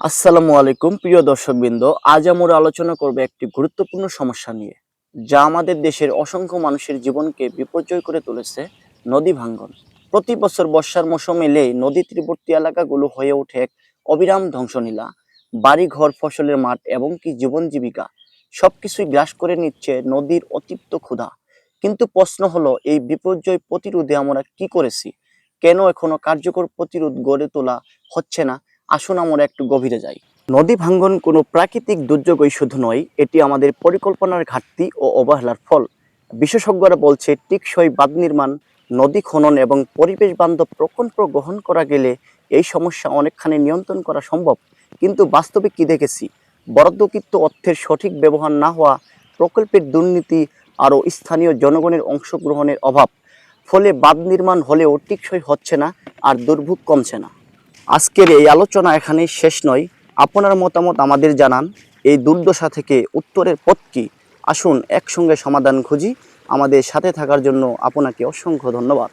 আসসালামু আলাইকুম, প্রিয় দর্শকবৃন্দ। আজ আমরা আলোচনা করব একটি গুরুত্বপূর্ণ সমস্যা নিয়ে, যা আমাদের দেশের অসংখ্য মানুষের জীবনকে বিপর্যয় করে তুলেছে নদী ভাঙ্গন। প্রতি বছর বর্ষার মৌসুম এলেই নদী তীরবর্তী এলাকাগুলো হয়ে ওঠে এক অবিরাম ধ্বংসলীলা। বাড়ি ঘর ফসলের মাঠ এবং কি জীবন জীবিকা, সবকিছুই গ্রাস করে নিচ্ছে নদীর অতিপ্ত ক্ষুধা। কিন্তু প্রশ্ন হলো, এই বিপর্যয় প্রতিরোধে আমরা কি করেছি? কেন এখনও কার্যকর প্রতিরোধ গড়ে তোলা হচ্ছে না? আসুন আমরা একটু গভীরে যাই। নদী ভাঙ্গন কোনো প্রাকৃতিক দুর্যোগই শুধু নয়, এটি আমাদের পরিকল্পনার ঘাটতি ও অবহেলার ফল। বিশেষজ্ঞরা বলছে, টিকসই বাঁধ নির্মাণ, নদী খনন এবং পরিবেশ বান্ধব প্রকল্প গ্রহণ করা গেলে এই সমস্যা অনেকখানি নিয়ন্ত্রণ করা সম্ভব। কিন্তু বাস্তবে কি দেখেছি? বরাদ্দকৃত অর্থের সঠিক ব্যবহার না হওয়া প্রকল্পের দুর্নীতি আরও স্থানীয় জনগণের অংশগ্রহণের অভাব। ফলে বাঁধ নির্মাণ হলেও টিকসই হচ্ছে না আর দুর্ভোগ কমছে না। আজকের এই আলোচনা এখানেই শেষ নয়। আপনার মতামত আমাদের জানান। এই দুর্দশা থেকে উত্তরের পথ কী? আসুন একসঙ্গে সমাধান খুঁজি। আমাদের সাথে থাকার জন্য আপনাকে অসংখ্য ধন্যবাদ।